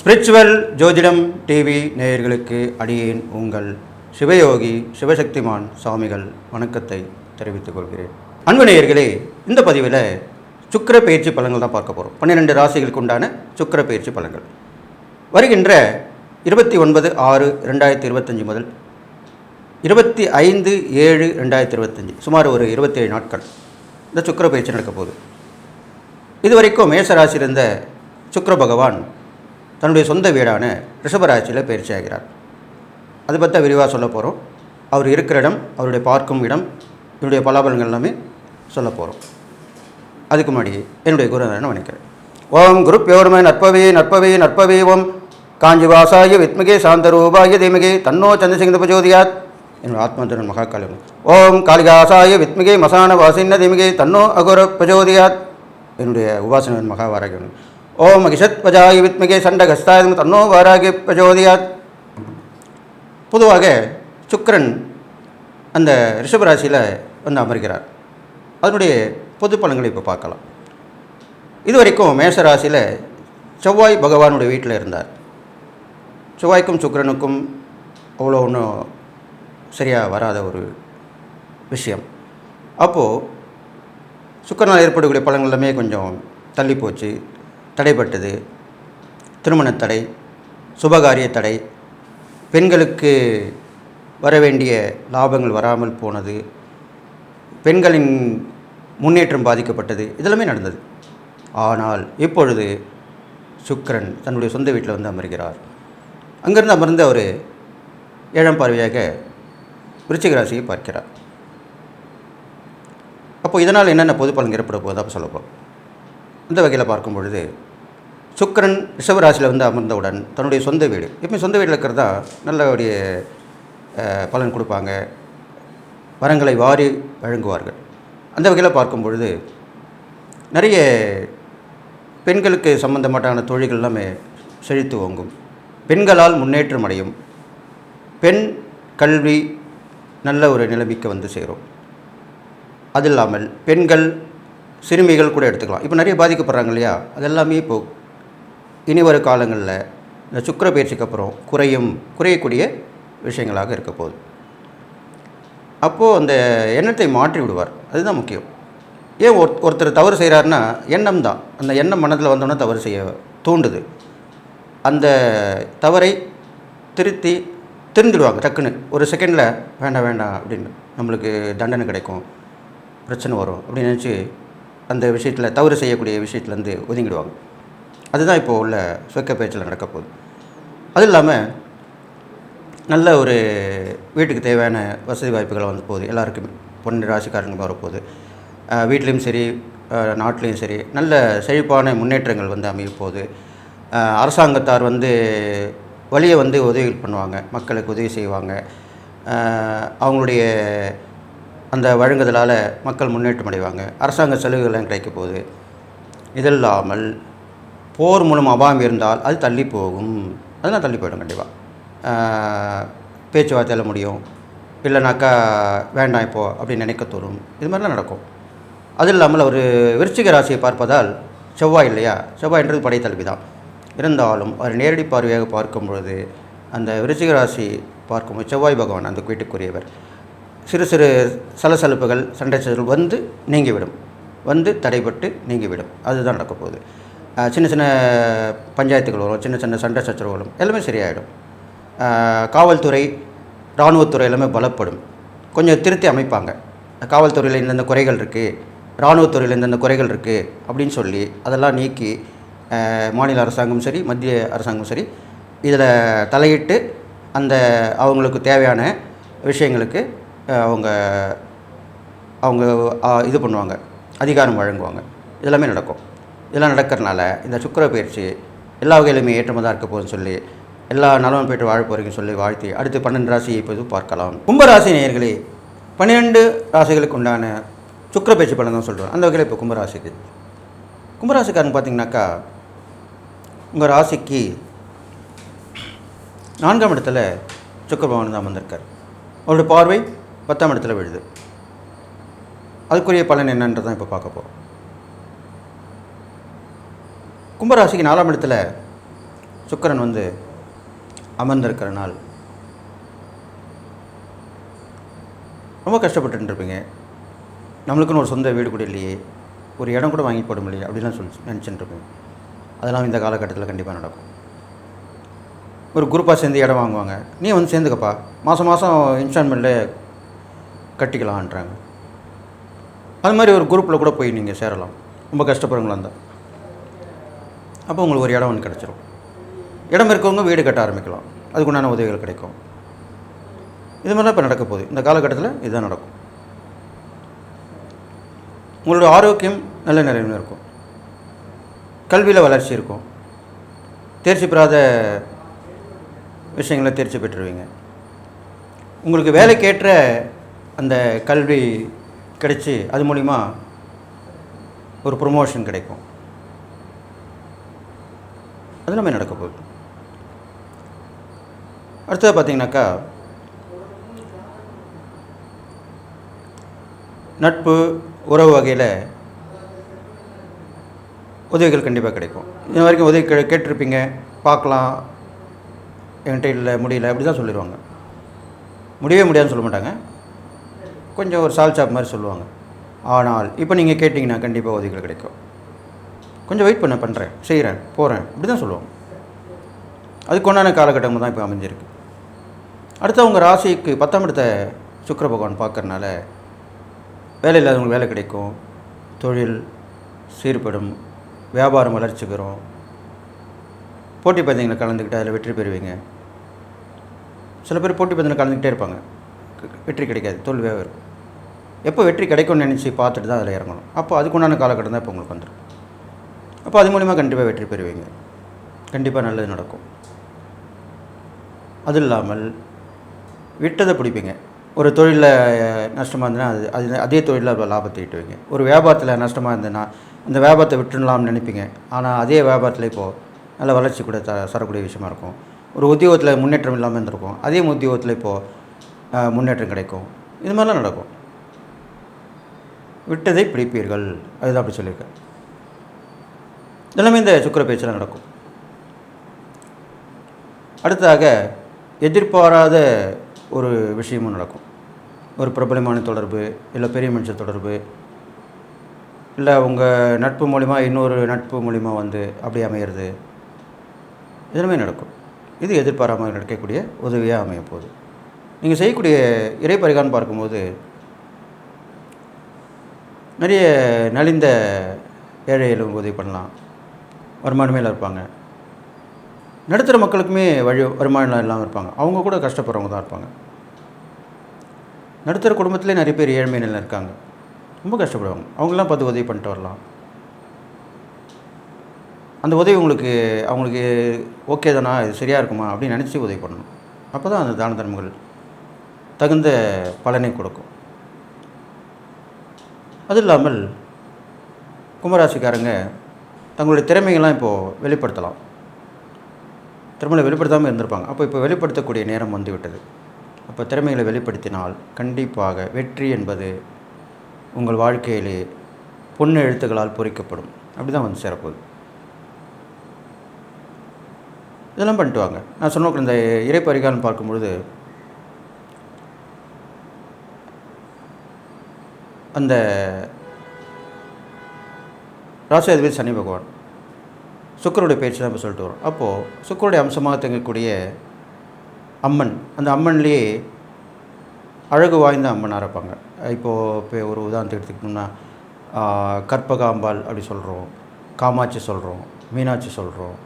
Spiritual ஜோதிடம் TV நேயர்களுக்கு அடியேன் உங்கள் சிவயோகி சிவசக்திமான் சுவாமிகள் வணக்கத்தை தெரிவித்துக் கொள்கிறேன். அன்பு நேயர்களே இந்த பதிவில் சுக்கிர பயிற்சி பலன்கள் தான் பார்க்க போகிறோம் பன்னிரெண்டு ராசிகளுக்கு உண்டான சுக்கர பயிற்சி பலன்கள். வருகின்ற இருபத்தி ஒன்பது ஆறு ரெண்டாயிரத்தி இருபத்தஞ்சி முதல் இருபத்தி ஐந்து ஏழு ரெண்டாயிரத்தி இருபத்தஞ்சி சுமார் ஒரு இருபத்தேழு நாட்கள். இந்த சுக்கர பயிற்சி நடக்க போகுது. இதுவரைக்கும் மேசராசி இருந்த சுக்கர பகவான் தன்னுடைய சொந்த வீடான ரிஷபராசியில் பயிற்சி ஆகிறார். அதை பற்றி விரிவாக சொல்ல போகிறோம் அவர் இருக்கிற இடம் அவருடைய பார்க்கும் இடம் என்னுடைய பலாபலங்கள் எல்லாமே சொல்ல போகிறோம் அதுக்கு முன்னாடி என்னுடைய குருநாதனை வணக்கிறேன் ஓம் குரு பியோர்ம நற்பவே நற்பவே நற்பவே ஓம். காஞ்சிவாசாய வித்மகே சாந்தரூபாய தீமகே. தன்னோ சந்திரசிங்க பிரஜோதியாத் என்னோட ஆத்மந்தன் மகாகாலம் ஓம் காளிகாசாய வித்மிகை மசான வாசின்ன திமிகை தன்னோ அகுர பிரஜோதியாத். என்னுடைய உபாசனன் மகாவாராகியன் ஓம் மகிஷத் பஜாய வித்மிகை சண்டகஸ்தாயம் தன்னோ வாராகி பிரஜோதியாத். பொதுவாக சுக்கரன் அந்த ரிஷபராசியில் வந்து அமர்கிறார். அதனுடைய பொது பலன்களை இப்போ பார்க்கலாம். இதுவரைக்கும் மேஷராசியில் செவ்வாய் பகவானுடைய வீட்டில் இருந்தார். செவ்வாய்க்கும் சுக்கரனுக்கும் அவ்வளோ ஒன்றும் சரியாக வராத ஒரு விஷயம். அப்போது சுக்கரனால் ஏற்படக்கூடிய பலன்கள் எல்லாமே கொஞ்சம் தள்ளி போச்சு. தடைப்பட்டது திருமண தடை சுபகாரிய தடை பெண்களுக்கு வர வேண்டிய லாபங்கள் வராமல் போனது பெண்களின் முன்னேற்றம் பாதிக்கப்பட்டது இதெல்லாமே நடந்தது. ஆனால் இப்பொழுது சுக்கரன் தன்னுடைய சொந்த வீட்டில் வந்து அமர்கிறார். அங்கிருந்து அமர்ந்து அவர் ஏழாம் பார்வையாக விருச்சிக ராசியை பார்க்கிறார். அப்போ இதனால் என்னென்ன பொது பலன் ஏற்பட போகுது அப்போ சொல்ல போகிறோம் இந்த வகையில் பார்க்கும் பொழுது சுக்கிரன் ரிஷபராசியில் வந்து அமர்ந்தவுடன் தன்னுடைய சொந்த வீடு எப்பயும் சொந்த வீட்டில் இருக்கிறதா நல்லபடிய பலன் கொடுப்பாங்க. வரங்களை வாரி வழங்குவார்கள். அந்த வகையில் பார்க்கும் பொழுது நிறைய பெண்களுக்கு சம்பந்தமாட்டான தொழில்கள் எல்லாமே செழித்து ஓங்கும். பெண்களால் முன்னேற்றம் அடையும். பெண் கல்வி நல்ல ஒரு நிலைமைக்கு வந்து சேரும். அது இல்லாமல் பெண்கள் சிறுமிகள் கூட எடுத்துக்கலாம். இப்போ நிறைய பாதிக்கப்படுறாங்க இல்லையா? அது எல்லாமே இப்போ இனி வரும் காலங்களில் இந்த சுக்கிர பயிற்சிக்கு அப்புறம் குறையும் குறையக்கூடிய விஷயங்களாக இருக்க போகுது. அப்போது அந்த எண்ணத்தை மாற்றி விடுவார். அதுதான் முக்கியம். ஏன் ஒரு ஒருத்தர் தவறு செய்கிறாருன்னா எண்ணம் தான். அந்த எண்ணம் மனதில் வந்தோன்னே தவறு செய்ய தூண்டுது. அந்த தவறை திருத்தி திருந்திடுவாங்க டக்குன்னு. ஒரு செகண்டில் வேண்டாம் வேண்டாம் அப்படின்னு நம்மளுக்கு தண்டனை கிடைக்கும். பிரச்சனை வரும். அப்படின்னு நினச்சி அந்த விஷயத்தில் தவறு செய்யக்கூடிய விஷயத்துலேருந்து ஒதுங்கிடுவாங்க. அதுதான் இப்போ உள்ள சொக்க பேச்சில் நடக்க போகுது. அது இல்லாமல் நல்ல ஒரு வீட்டுக்கு தேவையான வசதி வாய்ப்புகள் வந்து போகுது. எல்லாருக்குமே. பொண்ணு ராசிக்காரங்க வரப்போகுது வீட்லேயும் சரி நாட்டிலையும் சரி நல்ல செழிப்பான முன்னேற்றங்கள் வந்து அமைய போகுது. அரசாங்கத்தார் வந்து வழியை வந்து உதவி பண்ணுவாங்க மக்களுக்கு உதவி செய்வாங்க. அவங்களுடைய அந்த வழங்குதலால் மக்கள் முன்னேற்றம் அடைவாங்க. அரசாங்க சலுகைகள்லாம் கிடைக்க போகுது. இதில்லாமல் போர் மூலம் அபாயம் இருந்தால் அது தள்ளி போகும். அதெல்லாம் தள்ளி போயிடும் கண்டிப்பாக பேச்சுவார்த்தையில் முடியும். இல்லைனாக்கா வேண்டாம் இப்போ அப்படின்னு நினைக்க தோறும் இது மாதிரிலாம் நடக்கும். அது இல்லாமல் ஒரு விருச்சிக ராசியை பார்ப்பதால் செவ்வாய் இல்லையா? செவ்வாய்ன்றது படைத்தலைவி தான் இருந்தாலும் அவர் நேரடி பார்வையாக பார்க்கும் பொழுது அந்த விருச்சிக ராசி பார்க்கும்போது செவ்வாய் பகவான் அந்த வீட்டுக்குரியவர். சிறு சிறு சலசலப்புகள் சண்டை சச்சரவுகள் வந்து நீங்கிவிடும். வந்து தடைபட்டு நீங்கிவிடும். அதுதான் நடக்க போகுது. சின்ன சின்ன பஞ்சாயத்துகள் வரும் சின்ன சின்ன சண்டை சச்சரவுகளும் எல்லாமே சரியாயிடும். காவல்துறை இராணுவத்துறை எல்லாமே பலப்படும். கொஞ்சம் திருத்தி அமைப்பாங்க. காவல்துறையில் இந்தந்த குறைகள் இருக்குது இராணுவத்துறையில் இந்தந்த குறைகள் இருக்குது அப்படின்னு சொல்லி அதெல்லாம் நீக்கி மாநில அரசாங்கம் சரி மத்திய அரசாங்கம் சரி இதில் தலையிட்டு அந்த அவங்களுக்கு தேவையான விஷயங்களுக்கு அவங்க அவங்க இது பண்ணுவாங்க அதிகாரம் வழங்குவாங்க. இதெல்லாமே நடக்கும். இதெல்லாம் நடக்கிறனால இந்த சுக்கர பயிற்சி எல்லா வகையிலுமே ஏற்றமாக தான் இருக்க போகுதுன்னு சொல்லி எல்லா நலமும் போயிட்டு வாழ போகிறீங்கன்னு சொல்லி வாழ்த்தி அடுத்து பன்னெண்டு ராசியை இப்போது பார்க்கலாம். கும்பராசி நேயர்களே பன்னிரெண்டு ராசிகளுக்கு உண்டான சுக்கர பயிற்சி பலன் தான் சொல்கிறோம் அந்த வகையில் இப்போ கும்பராசிக்கு கும்பராசிக்காரங்க பார்த்தீங்கன்னாக்கா உங்கள் ராசிக்கு நான்காம் இடத்துல சுக்கிர பகவான் தான் வந்திருக்கார். அவருடைய பார்வை பத்தாம் இடத்துல விழுது. அதுக்குரிய பலன் என்னன்றதான் இப்போ பார்க்க போகிறோம் கும்பராசிக்கு நாலாம் இடத்துல சுக்கரன் வந்து அமர்ந்திருக்கிற நாள். ரொம்ப கஷ்டப்பட்டுருப்பீங்க நம்மளுக்குன்னு ஒரு சொந்த வீடு கூட இல்லையே. ஒரு இடம் கூட வாங்கி போட முடியல. அப்படிலாம் சொல்லி நினச்சிட்டு இருப்பீங்க அதெல்லாம் இந்த காலகட்டத்தில் கண்டிப்பாக நடக்கும். ஒரு குரூப்பாக சேர்ந்து இடம் வாங்குவாங்க. நீ வந்து சேர்ந்துக்கப்பா. மாதம் மாதம் இன்ஸ்டால்மெண்ட்டில் கட்டிக்கலான்றாங்க அது மாதிரி ஒரு குரூப்பில் கூட போய் நீங்கள் சேரலாம். ரொம்ப கஷ்டப்படுறவங்களா இருந்தால் அப்போ உங்களுக்கு ஒரு இடம் ஒன்று கிடச்சிரும். இடம் இருக்கவங்க வீடு கட்ட ஆரம்பிக்கலாம். அதுக்குண்டான உதவிகள் கிடைக்கும். இது மாதிரிலாம் இப்போ நடக்க போகுது. இந்த காலகட்டத்தில் இதுதான் நடக்கும். உங்களோட ஆரோக்கியம் நல்ல நிறைவு இருக்கும். கல்வியில் வளர்ச்சி இருக்கும். தேர்ச்சி பெறாத விஷயங்களை தேர்ச்சி பெற்றுருவீங்க. உங்களுக்கு வேலைக்கேற்ற அந்த கல்வி கிடைச்சி அது மூலிமா ஒரு ப்ரொமோஷன் கிடைக்கும். அது எல்லாமே நடக்க போகுது? அடுத்தது பார்த்தீங்கன்னாக்கா நட்பு உறவு வகையில் உதவிகள் கண்டிப்பாக கிடைக்கும். இது வரைக்கும் உதவி கே கேட்டிருப்பீங்க. பார்க்கலாம். என்கிட்ட இல்லை முடியல. அப்படி தான் சொல்லிடுவாங்க முடியவே முடியாதுன்னு சொல்ல மாட்டாங்க. கொஞ்சம் ஒரு சால் சாப் மாதிரி சொல்லுவாங்க. ஆனால் இப்போ நீங்கள் கேட்டிங்கன்னா கண்டிப்பாக உதவிகள் கிடைக்கும். கொஞ்சம் வெயிட் பண்ண பண்ணுறேன் செய்கிறேன் போகிறேன் இப்படி தான் சொல்லுவாங்க. அதுக்கு உண்டான காலகட்டம் தான் இப்போ அமைஞ்சிருக்கு. அடுத்து அவங்க ராசிக்கு பத்தாம் இடத்த சுக்கர பகவான் பார்க்குறனால வேலை இல்லாதவங்களுக்கு வேலை கிடைக்கும். தொழில் சீர்படும். வியாபாரம் வளர்ச்சி பெறும். போட்டி பந்தயங்களை கலந்துக்கிட்டு அதில் வெற்றி பெறுவீங்க. சில பேர் போட்டி பந்தயத்தில் கலந்துக்கிட்டே இருப்பாங்க. வெற்றி கிடைக்காது தோல்வியாக இருக்கும். எப்போ வெற்றி கிடைக்கும்னு நினச்சி பார்த்துட்டு தான் அதில் இறங்கணும். அப்போ அதுக்குண்டான காலகட்டம் தான் இப்போ உங்களுக்கு வந்துடும் அப்போ அது மூலிமா கண்டிப்பாக வெற்றி பெறுவீங்க. கண்டிப்பாக நல்லது நடக்கும். அது இல்லாமல் விட்டதை பிடிப்பீங்க. ஒரு தொழிலில் நஷ்டமாக இருந்ததுன்னா அது அது அதே தொழிலில் லாபத்தை ஈட்டுவீங்க. ஒரு வியாபாரத்தில் நஷ்டமாக இருந்ததுன்னா அந்த வியாபாரத்தை விட்டுடலாம்னு நினைப்பீங்க. ஆனால் அதே வியாபாரத்தில் இப்போது நல்ல வளர்ச்சி கூட த தரக்கூடிய விஷயமா இருக்கும். ஒரு உத்தியோகத்தில் முன்னேற்றம் இல்லாமல் இருந்திருக்கும். அதே உத்தியோகத்தில் இப்போது முன்னேற்றம் கிடைக்கும். இது மாதிரிலாம் நடக்கும். விட்டதை பிடிப்பீர்கள். அதுதான் அப்படி சொல்லியிருக்கேன். எல்லாமே இந்த சுக்கிர பேச்சில் நடக்கும். அடுத்ததாக எதிர்பாராத ஒரு விஷயமும் நடக்கும். ஒரு பிரபலமான தொடர்பு இல்லை பெரிய மனுஷ தொடர்பு இல்லை உங்கள் நட்பு மூலிமா இன்னொரு நட்பு மூலிமா வந்து அப்படி அமையிறது. இதெல்லாமே நடக்கும். இது எதிர்பாராமல் நடக்கக்கூடிய உதவியாக அமைய போகுது நீங்கள் செய்யக்கூடிய இறை பரிகாரம் பார்க்கும்போது நிறைய நலிந்த ஏழைகளும் உதவி பண்ணலாம். வருமானமே இருப்பாங்க. நடுத்தர மக்களுக்குமே வழி வருமானம் இல்லாமல் இருப்பாங்க. அவங்க கூட கஷ்டப்படுறவங்க தான் இருப்பாங்க. நடுத்தர குடும்பத்திலே நிறைய பேர் ஏழ்மை நிலையில் இருக்காங்க. ரொம்ப கஷ்டப்படுவாங்க. அவங்களாம் பார்த்து உதவி பண்ணிட்டு வரலாம். அந்த உதவி உங்களுக்கு அவங்களுக்கு ஓகே தானா? இது சரியாக இருக்குமா? அப்படின்னு நினச்சி உதவி பண்ணணும். அப்போ தான் அந்த தான தர்மங்கள் தகுந்த பலனை கொடுக்கும். அது இல்லாமல் கும்பராசிக்காரங்க தங்களுடைய திறமைகள்லாம் இப்போது வெளிப்படுத்தலாம். திறமையை வெளிப்படுத்தாமல் இருந்திருப்பாங்க. அப்போ இப்போ வெளிப்படுத்தக்கூடிய நேரம் வந்து விட்டது. அப்போ திறமைகளை வெளிப்படுத்தினால் கண்டிப்பாக வெற்றி என்பது உங்கள் வாழ்க்கையிலே பொண்ணு எழுத்துக்களால் பொறிக்கப்படும். அப்படி தான் வந்து சேரப்போகுது. இதெல்லாம் பண்ணிட்டு வாங்க. நான் சொன்ன இந்த இறை பரிகாரம் பார்க்கும்பொழுது அந்த ராசாதிபதி சனி பகவான் சுக்கருடைய பயிற்சி தான் இப்போ சொல்லிட்டு வரும். அப்போது சுக்கருடைய அம்சமாக தங்கக்கூடிய அம்மன். அந்த அம்மன்லேயே அழகு வாய்ந்த அம்மனாக இருப்பாங்க. இப்போது இப்போ ஒரு உதாரணத்துக்கு எடுத்துக்கிட்டோம்னா கற்பகாம்பாள் அப்படி சொல்கிறோம் காமாட்சி சொல்கிறோம் மீனாட்சி சொல்கிறோம்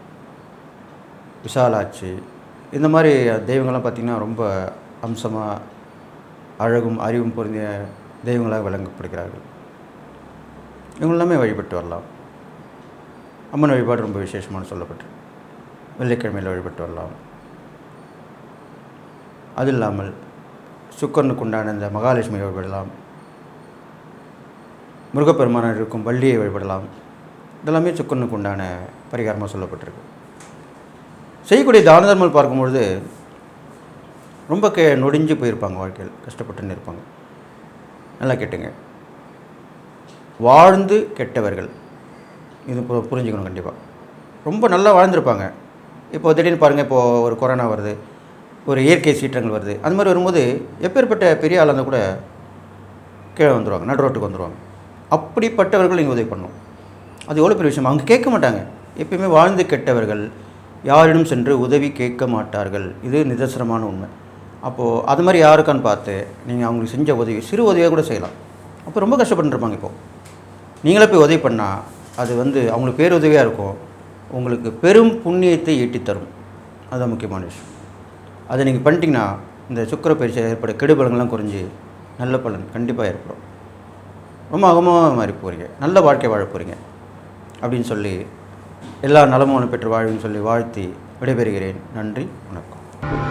விசாலாட்சி. இந்த மாதிரி தெய்வங்கள்லாம் பார்த்திங்கன்னா ரொம்ப அம்சமாக அழகும் அறிவும் பொருந்திய தெய்வங்களாக விளங்கப்படுகிறார்கள். இவங்க எல்லாமே வழிபட்டு வரலாம். அம்மன் வழிபாடு ரொம்ப விசேஷமான சொல்லப்பட்டு வெள்ளிக்கிழமையில் வழிபட்டு வரலாம். அது இல்லாமல் சுக்கரனுக்கு உண்டான இந்த மகாலட்சுமி வழிபடலாம். முருகப்பெருமான இருக்கும் வள்ளியை வழிபடலாம். இதெல்லாமே சுக்கரனுக்கு உண்டான பரிகாரமாக சொல்லப்பட்டிருக்கு. செய்யக்கூடிய தான தர்மல் பார்க்கும்பொழுது ரொம்ப கே நொடிஞ்சு போயிருப்பாங்க வாழ்க்கையில். கஷ்டப்பட்டுன்னு இருப்பாங்க. நல்லா கேட்டுங்க. வாழ்ந்து கெட்டவர்கள். இது புரிஞ்சுக்கணும் கண்டிப்பாக ரொம்ப நல்லா வாழ்ந்திருப்பாங்க. இப்போ திடீர்னு பாருங்கள் இப்போது ஒரு கொரோனா வருது. ஒரு இயற்கை சீற்றங்கள் வருது. அந்த மாதிரி வரும்போது எப்பேற்பட்ட பெரிய ஆளாக இருந்தால் கூட கீழே வந்துடுவாங்க நடு ரோட்டுக்கு வந்துடுவாங்க அப்படிப்பட்டவர்கள் நீங்கள் உதவி பண்ணணும். அது எவ்வளோ பெரிய விஷயம்? அவங்க கேட்க மாட்டாங்க. எப்பயுமே வாழ்ந்து கெட்டவர்கள் யாரிடம் சென்று உதவி கேட்க மாட்டார்கள். இது நிதர்சனமான உண்மை. அப்போது அது மாதிரி யாருக்கான்னு பார்த்து நீங்கள் அவங்களுக்கு செஞ்ச உதவி சிறு உதவியாக கூட செய்யலாம். அப்போ ரொம்ப கஷ்டப்பட்டுருப்பாங்க இப்போது நீங்களே போய் உதவி பண்ணால் அது வந்து அவங்களுக்கு பேருதவியாக இருக்கும். உங்களுக்கு பெரும் புண்ணியத்தை ஈட்டித்தரும். அதுதான் முக்கியமான விஷயம். அதை நீங்கள் பண்ணிட்டீங்கன்னா இந்த சுக்கர பயிற்சியில் ஏற்பட கெடுபலங்கள்லாம் குறைஞ்சி நல்ல பலன் கண்டிப்பாக ஏற்படும். ரொம்ப அகமாக மாறி போகிறீங்க நல்ல வாழ்க்கை வாழ போகிறீங்க அப்படின்னு சொல்லி எல்லா நலமும் பெற்று வாழ்வுன்னு சொல்லி வாழ்த்தி விடைபெறுகிறேன். நன்றி வணக்கம்.